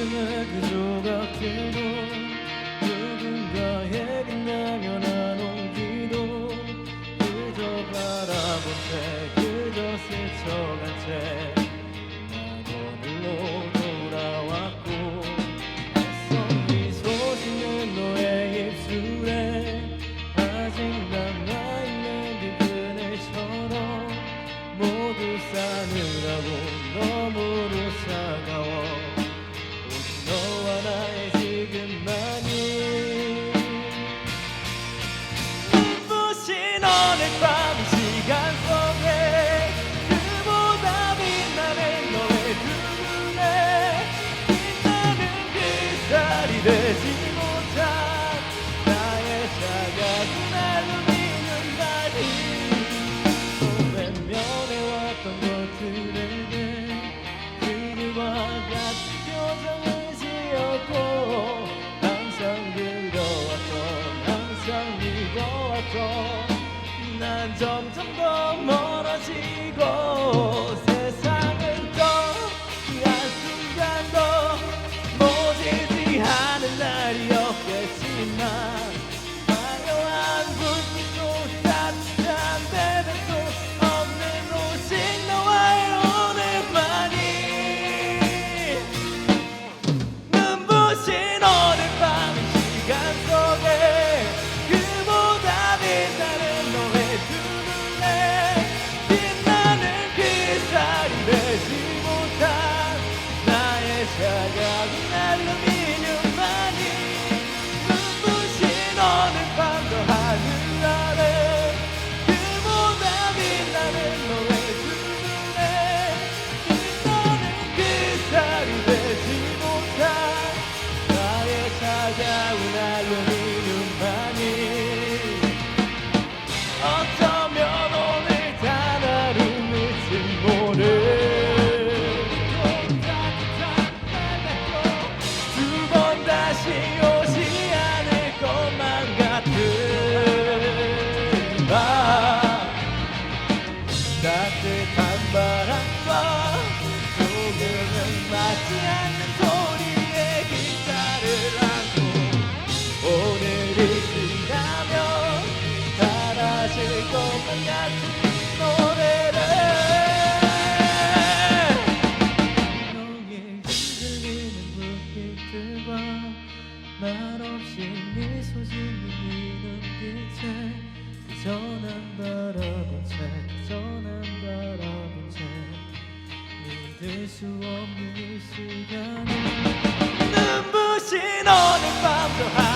그 조각 들고 누군가에게 나며 나눠기도 그저 바라본 채 그저 스쳐간 채 멀어지고 세상을 떠날 순간도 모지지 않은 날이 없겠지만 맞지 않는 소리에 귓가를 안고 오늘이 지나면 사라질 것만 같은 노래를. 너의 흔들리는 불빛들과 말없이 미소 짓는 이런 빛에 그저 바라본 채 믿을 수 없는 시간 눈부신 오늘 밤도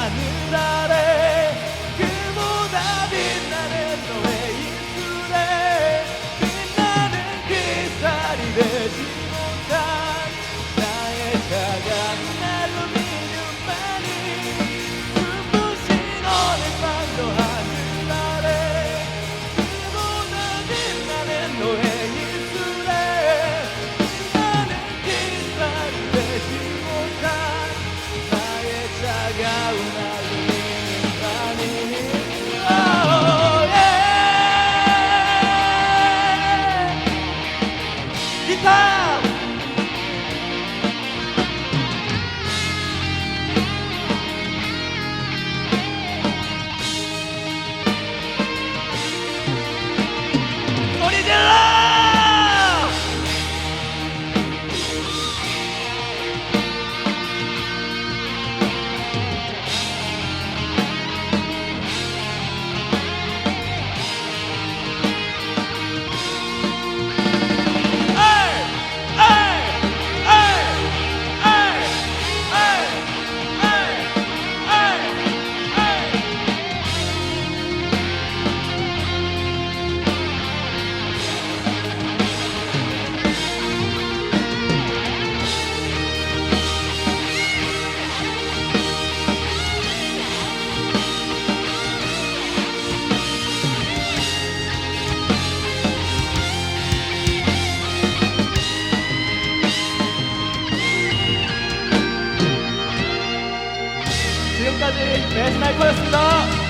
지금까지 배스나이퍼였습니다.